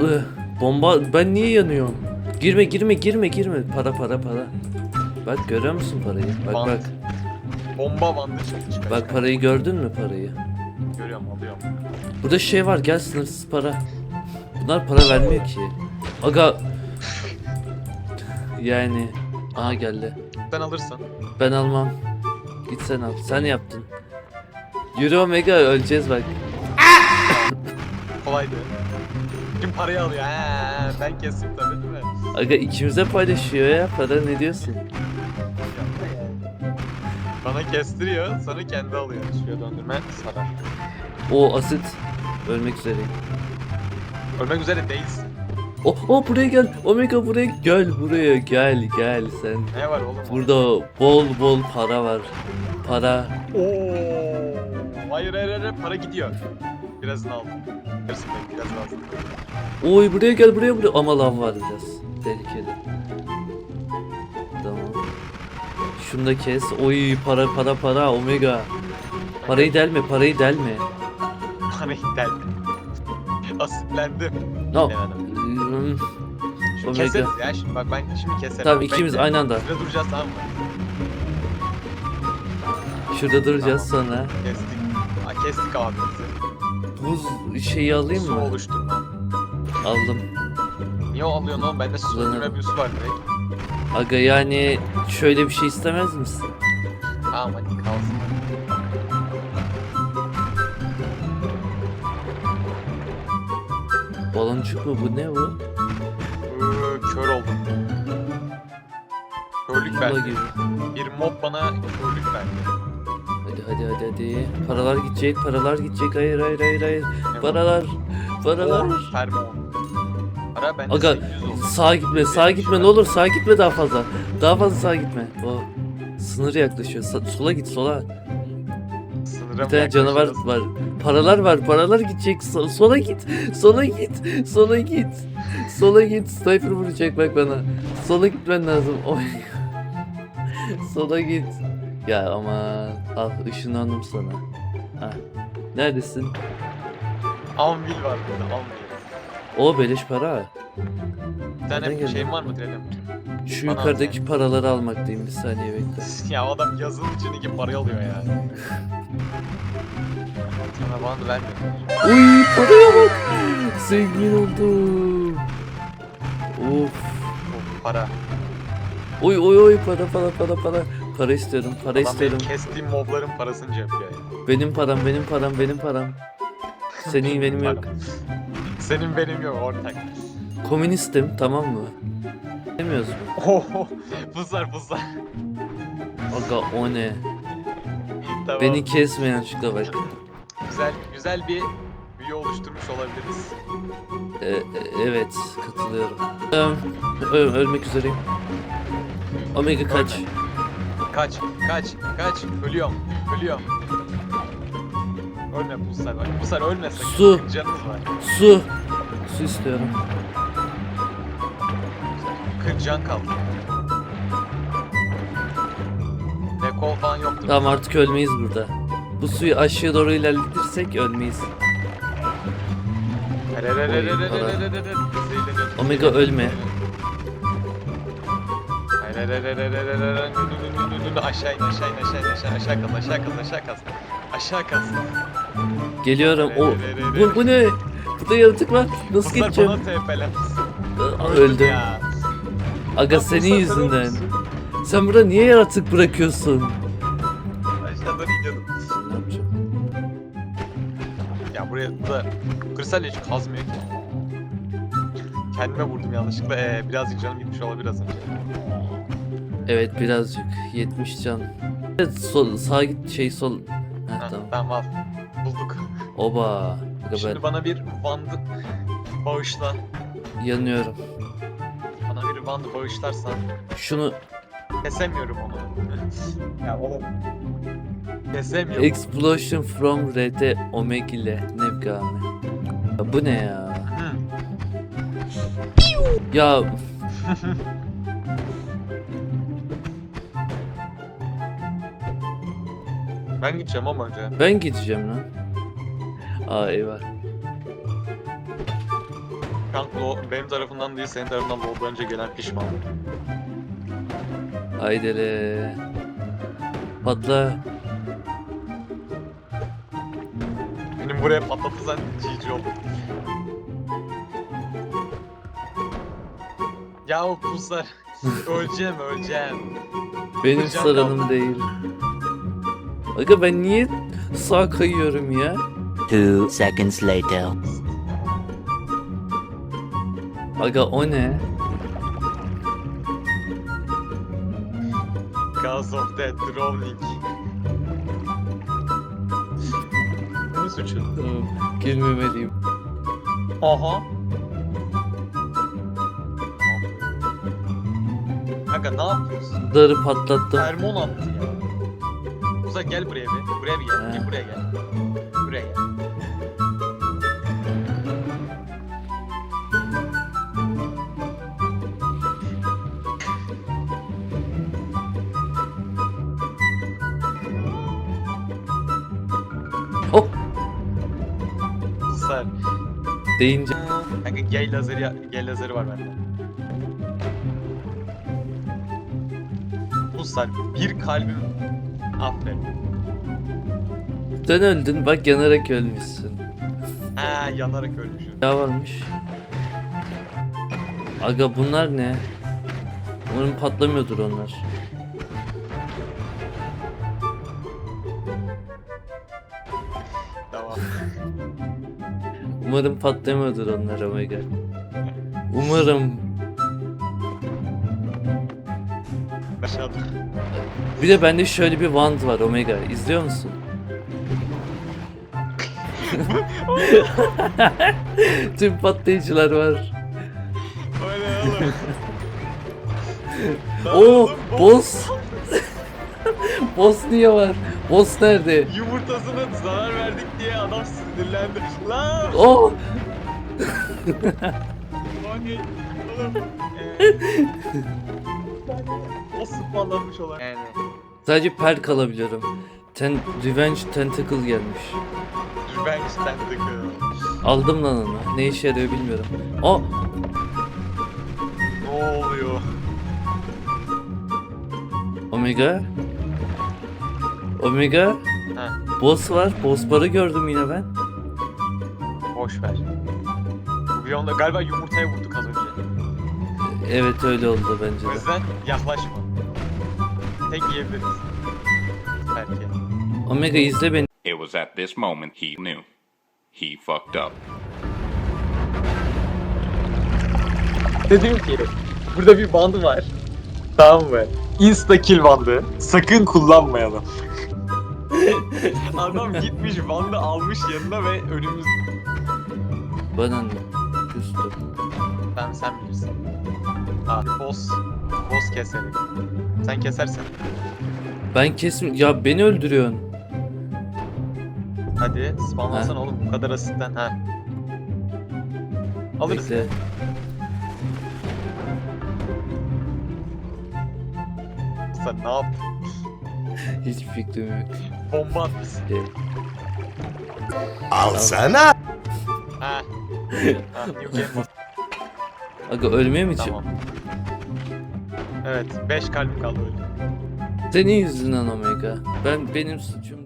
Ih, bomba ben niye yanıyorum? Girme girme girme girme. Para para para. Bak görüyor musun parayı? Bak Bant. bak. Bomba bandı çıktı çıkar. Bak parayı gördün mü parayı? Görüyorum alıyorum. Burada şey var gel sınırsız para. Bunlar para vermiyor ki. Aga. Yani. Aha geldi. Sen alırsın. Ben almam. Git sen al. Sen yaptın. Yürü Omega öleceğiz bak. Kolaydı. Kim parayı alıyor? He, ben kestim tabii değil mi? Aga ikimize paylaşıyor ya para ne diyorsun? Bana kestiriyor, sonra kendi alıyor. Şuraya döndürme sarar. O asit. Ölmek üzereyim. Ölmek üzere değilsin. Oh, oh buraya gel. Omega buraya gel buraya gel gel sen. Ne var oğlum? Burada bol bol para var. Para. Oo. Hayır hayır hayır para gidiyor. Birazını aldım. Bekle, biraz lazım. Oy buraya gel buraya buraya. Ama lav var biraz. Tehlikeli. Tamam. Şunu da kes. Oy para para para Omega. Parayı delme parayı delme. Parayı deldi. Asitlendim. No. Hmm, Şimdi Omega. keseriz ya şimdi bak ben şimdi keserim. Tamam Bekle. ikimiz aynı anda. Şurada duracağız tamam mı? Şurada duracağız sonra. Kestik. Aa, kestik abi bizi. Buz şeyi alayım Su mı? oluşturma. Aldım. Niye o alıyorsun oğlum? Bende su Kullanırım. öldürme büyüsü var direkt. Aga yani şöyle bir şey istemez misin? Tamam hadi kalsın. Baloncuk mu bu ne bu? Iıı, kör oldum. Körlük Bula verdi. gibi. Bir mob bana körlük verdi. Hadi hadi hadi. Paralar gidecek, paralar gidecek. Hayır hayır hayır hayır. Paralar, paralar. Oh. Para bende Aga 800 oldu. sağa gitme, sağa gitme ne olur sağa gitme daha fazla. Daha fazla sağa gitme. O sınır yaklaşıyor. Sa- sola git sola. Sınıra Bir tane canavar var. Paralar var, paralar gidecek. So- sola git, sola git, sola git. Sola git. Sniper vuracak bak bana. Sola gitmen lazım. Oy. sola git. Ya aman al ışınlandım sana. Ha. Neredesin? Anvil var burada anvil. O beleş para. Bir Nereden tane geldi? şeyim var mı Direlim? Şu Bana yukarıdaki paraları almaktayım bir saniye bekle. ya o adam yazının içindeki parayı alıyor ya. Sana bana vermiyor. Uy paraya bak. Zengin oldum. Of. Oh, para. Oy oy oy para para para para. Para istiyorum para Adam istiyorum. benim kestiğim mobların parasını yapıyor ya. Benim param benim param benim param. Senin benim yok. Senin benim yok ortak. Komünistim tamam mı? Demiyoruz mu? Oho. Buzlar buzlar. Aga o ne? Tamam. Beni kesme yanlışlıkla bak. Güzel güzel bir büyü oluşturmuş olabiliriz. Ee, e, evet katılıyorum. Ö- ölmek üzereyim. Omega kaç. Ölme. Kaç, kaç, kaç. Ölüyorum, ölüyorum. Ölme Pulsar bak. Pulsar ölme sakın. Su. Canınız var. Su. Su istiyorum. 40 can kaldı. Rekol falan yoktur. Tamam artık ölmeyiz burada. Bu suyu aşağıya doğru ilerletirsek ölmeyiz. Omega ölme. Aşağı in aşağı in aşağı in aşağı aşağı kal aşağı aşağı aşağı Geliyorum. O bu, bu ne? Burada yaratık var. Nasıl Pulsar geçeceğim? bana Aa, Öldüm. Ya. Aga senin yüzünden. Sen burada niye yaratık bırakıyorsun? Aşağıdan iniyordum. Ne yapacağım? Ya buraya da kristal hiç kazmıyor ki. Kendime vurdum yanlışlıkla. Ee, birazcık canım gitmiş olabilir az önce. Evet birazcık. 70 can. Evet sol, sağa git şey sol. Heh, Ha, tamam. tamam al. Bulduk. Oba. Aga Şimdi ben bana bir wand bağışla. yanıyorum. Bana bir wand bağışlarsan Şunu kesemiyorum onu. ya oğlum. Kesemiyorum. Explosion from RT Omega ile Nevgame. Ya bu ne ya? Hı. Ya ben gideceğim ama önce. ben gideceğim lan. Aa eyvah. Kanka lo- benim tarafından değil senin tarafından loblanınca gelen pişman. Haydele. Patla. Benim buraya patlatırsan GG olur. Ya o puslar. öleceğim öleceğim. Benim sıranım kaldı. değil. Aga ben niye sağ kayıyorum ya? Two seconds later. Aga o ne? Cause of that drowning. Ne suçu? Tamam, Gülmemeliyim. Aha. Kanka ne yapıyorsun? Darı patlattım. Termon attı ya. Uzak gel buraya bir. Buraya bir gel. Gel buraya gel. Buraya gel. Hop Kızlar. deyince. Kanka gel lazeri, gel lazeri var bende. Kızlar bir kalbim. Aferin. Sen öldün bak yanarak ölmüşsün. Ha yanarak ölmüşüm. Ya varmış. Aga bunlar ne? Umarım patlamıyordur onlar. Tamam. Umarım patlamıyordur onlar Omega. Umarım. Bir de bende şöyle bir wand var Omega. İzliyor musun? Tüm patlayıcılar var. O ne oğlum? Oo, boss. boss niye var? Boss nerede? Yumurtasına zarar verdik diye adam sinirlendi. Lan! Oh! Hangi? Oğlum. Eee... o sıkmalanmış olan. Yani. Sadece perk alabiliyorum. Ten Revenge Tentacle gelmiş. Revenge Tentacle. Aldım lan onu. Ne işe yarıyor bilmiyorum. Aa! Ne oluyor? Omega? Omega? Heh. Boss var. Boss barı gördüm yine ben. Boş ver. Bu bir anda galiba yumurtaya vurduk az önce. Evet öyle oldu bence O de. yüzden yaklaşma. Tek yiyebiliriz. Belki. Omega izle beni. It was at this moment he knew. He fucked up. Dedim ki burada bir bandı var. Tamam mı? Insta kill bandı. Sakın kullanmayalım. Adam gitmiş bandı almış yanına ve önümüz... Bana ne? Küstüm. Tamam sen bilirsin. Ha boss. Boss keselim. Sen kesersen. Ben kesin... Ya beni öldürüyorsun. Hadi spamlasana oğlum bu kadar asitten ha. Alırız. Bekle. Sen ne yap? Hiç fikrim yok. Bomba atmışsın. Alsana. Ha. ha new game bas- Aga ölmeye mi Tamam. Evet 5 kalbim kaldı öyle. Senin yüzünden Omega. Ben benim suçum